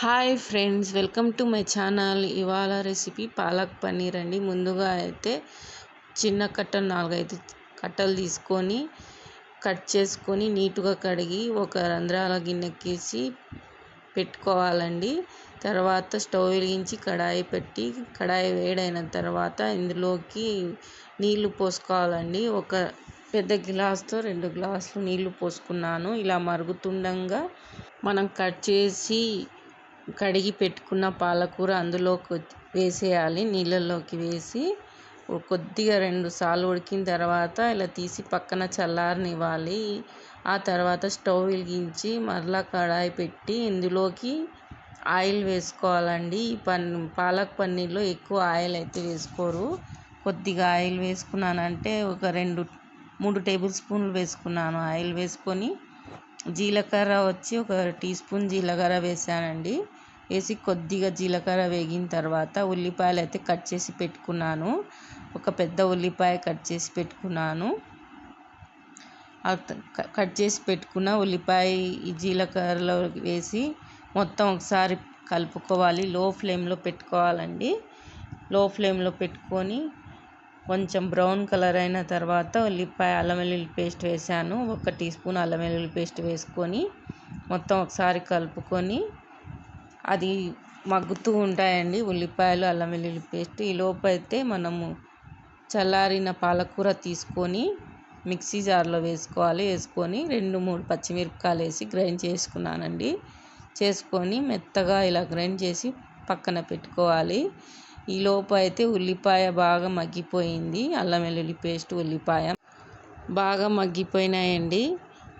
Hi friends welcome to my channel ఇవాళ recipe palak paneer అండి. ముందుగా అయితే చిన్న కట్టలు నాలుగైదు కట్టలు తీసుకొని కట్ చేసుకొని నీట్గా కడిగి ఒక రంధ్రాల గిన్నెకేసి పెట్టుకోవాలండి. తర్వాత స్టవ్ వెలిగించి కడాయి పెట్టి కడాయి వేడైన తర్వాత ఇందులోకి నీళ్ళు పోసుకోవాలండి. ఒక పెద్ద గ్లాస్తో రెండు గ్లాసులు నీళ్ళు పోసుకున్నాను. ఇలా మరుగుతుండగా మనం కట్ చేసి కడిగి పెట్టుకున్న పాలకూర అందులోకి వేసేయాలి. నీళ్ళల్లోకి వేసి కొద్దిగా రెండు సార్లు ఉడికిన తర్వాత ఇలా తీసి పక్కన చల్లారనివ్వాలి. ఆ తర్వాత స్టవ్ వెలిగించి మరలా కడాయి పెట్టి ఇందులోకి ఆయిల్ వేసుకోవాలండి. ఈ పన్ పాలక్ పన్నీర్లో ఎక్కువ ఆయిల్ అయితే వేసుకోరు. కొద్దిగా ఆయిల్ వేసుకున్నానంటే ఒక రెండు మూడు టేబుల్ స్పూన్లు వేసుకున్నాను. ఆయిల్ వేసుకొని జీలకర్ర వచ్చి ఒక టీ స్పూన్ జీలకర్ర వేసానండి. వేసి కొద్దిగా జీలకర్ర వేగిన తర్వాత ఉల్లిపాయలు అయితే కట్ చేసి పెట్టుకున్నాను. ఒక పెద్ద ఉల్లిపాయ కట్ చేసి పెట్టుకున్నాను. కట్ చేసి పెట్టుకున్న ఉల్లిపాయ జీలకర్రలో వేసి మొత్తం ఒకసారి కలుపుకోవాలి. లో ఫ్లేమ్లో పెట్టుకోవాలండి. లో ఫ్లేమ్లో పెట్టుకొని కొంచెం బ్రౌన్ కలర్ అయిన తర్వాత ఉల్లిపాయ అల్లం వెల్లుల్లి పేస్ట్ వేసాను. ఒక టీ స్పూన్ అల్లం వెల్లుల్లి పేస్ట్ వేసుకొని మొత్తం ఒకసారి కలుపుకొని అది మగ్గుతూ ఉంటాయండి. ఉల్లిపాయలు అల్లం వెల్లుల్లి పేస్ట్. ఈ అయితే మనము చల్లారిన పాలకూర తీసుకొని మిక్సీ జార్లో వేసుకోవాలి. వేసుకొని రెండు మూడు పచ్చిమిరపకాయలు వేసి గ్రైండ్ చేసుకున్నానండి. చేసుకొని మెత్తగా ఇలా గ్రైండ్ చేసి పక్కన పెట్టుకోవాలి. ఈ లోపు అయితే ఉల్లిపాయ బాగా మగ్గిపోయింది. అల్లం వెల్లుల్లి పేస్ట్ ఉల్లిపాయ బాగా మగ్గిపోయినాయండి.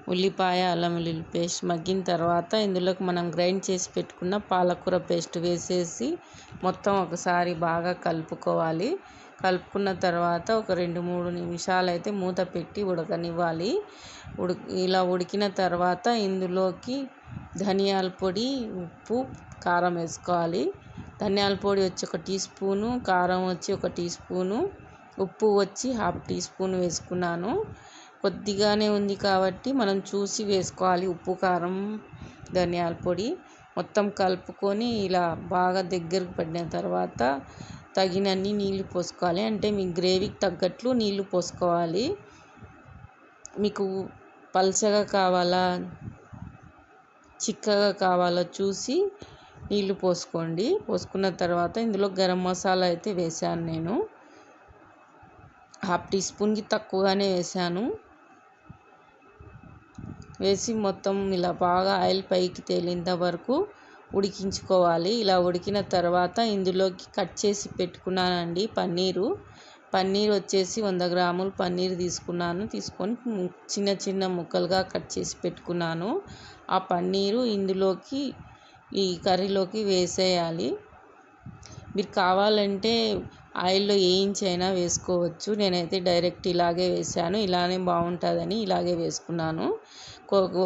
ఉల్లిపాయ అల్లం వెల్లుల్లి పేస్ట్ మగ్గిన తర్వాత ఇందులోకి మనం గ్రైండ్ చేసి పెట్టుకున్న పాలకూర పేస్ట్ వేసేసి మొత్తం ఒకసారి బాగా కలుపుకోవాలి. కలుపుకున్న తర్వాత ఒక రెండు మూడు నిమిషాలు అయితే మూత పెట్టి ఉడకనివ్వాలి. ఉడి ఇలా ఉడికిన తర్వాత ఇందులోకి ధనియాల పొడి ఉప్పు కారం వేసుకోవాలి. ధనియాల పొడి వచ్చి ఒక టీ స్పూను కారం వచ్చి ఒక టీ స్పూను ఉప్పు వచ్చి హాఫ్ టీ స్పూన్ వేసుకున్నాను. కొద్దిగానే ఉంది కాబట్టి మనం చూసి వేసుకోవాలి. ఉప్పు కారం ధనియాల పొడి మొత్తం కలుపుకొని ఇలా బాగా దగ్గరకు పడిన తర్వాత తగినన్ని నీళ్ళు పోసుకోవాలి. అంటే మీ గ్రేవీకి తగ్గట్లు నీళ్ళు పోసుకోవాలి. మీకు పల్చగా కావాలా చిక్కగా కావాలా చూసి నీళ్ళు పోసుకోండి. పోసుకున్న తర్వాత ఇందులో గరం మసాలా అయితే వేసాను నేను. హాఫ్ టీ స్పూన్కి తక్కువగానే వేసాను వేసి మొత్తం ఇలా బాగా ఆయిల్ పైకి తేలేంత వరకు ఉడికించుకోవాలి. ఇలా ఉడికిన తర్వాత ఇందులోకి కట్ చేసి పెట్టుకున్నానండి పన్నీరు. పన్నీర్ వచ్చేసి వంద గ్రాములు పన్నీర్ తీసుకున్నాను. తీసుకొని చిన్న చిన్న ముక్కలుగా కట్ చేసి పెట్టుకున్నాను. ఆ పన్నీరు ఇందులోకి ఈ కర్రీలోకి వేసేయాలి. మీరు కావాలంటే ఆయిల్లో వేయించైనా వేసుకోవచ్చు. నేనైతే డైరెక్ట్ ఇలాగే వేసాను. ఇలానే బాగుంటుందని ఇలాగే వేసుకున్నాను.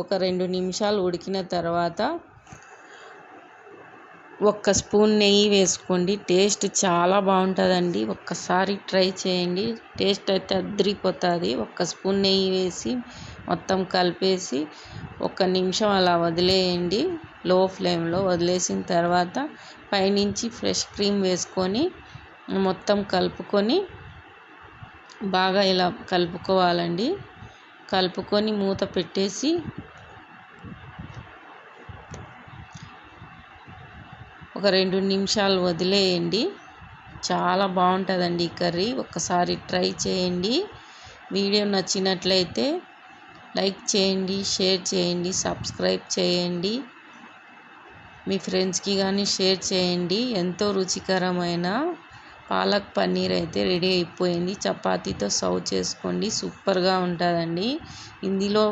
ఒక రెండు నిమిషాలు ఉడికిన తర్వాత ఒక్క స్పూన్ నెయ్యి వేసుకోండి. టేస్ట్ చాలా బాగుంటుందండి. ఒక్కసారి ట్రై చేయండి. టేస్ట్ అయితే అద్దరిపోతుంది. ఒక్క స్పూన్ నెయ్యి వేసి మొత్తం కలిపేసి ఒక నిమిషం అలా వదిలేయండి. లో ఫ్లేమ్లో వదిలేసిన తర్వాత పైనుంచి ఫ్రెష్ క్రీమ్ వేసుకొని మొత్తం కలుపుకొని బాగా ఇలా కలుపుకోవాలండి. కలుపుకొని మూత పెట్టేసి ఒక రెండు నిమిషాలు వదిలేయండి. చాలా బాగుంటుందండి ఈ కర్రీ. ఒక్కసారి ట్రై చేయండి. వీడియో నచ్చినట్లయితే లైక్ చేయండి షేర్ చేయండి సబ్స్క్రైబ్ చేయండి. మీ ఫ్రెండ్స్కి కానీ షేర్ చేయండి. ఎంతో రుచికరమైన పాలక్ పన్నీర్ అయితే రెడీ అయిపోయింది. చపాతీతో సర్వ్ చేసుకోండి. సూపర్గా ఉంటుందండి. ఇందులో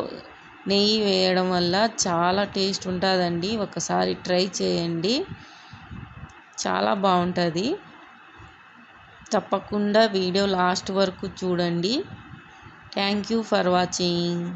నెయ్యి వేయడం వల్ల చాలా టేస్ట్ ఉంటుందండి. ఒకసారి ట్రై చేయండి. చాలా బాగుంటుంది. తప్పకుండా వీడియో లాస్ట్ వరకు చూడండి. Thank you for watching.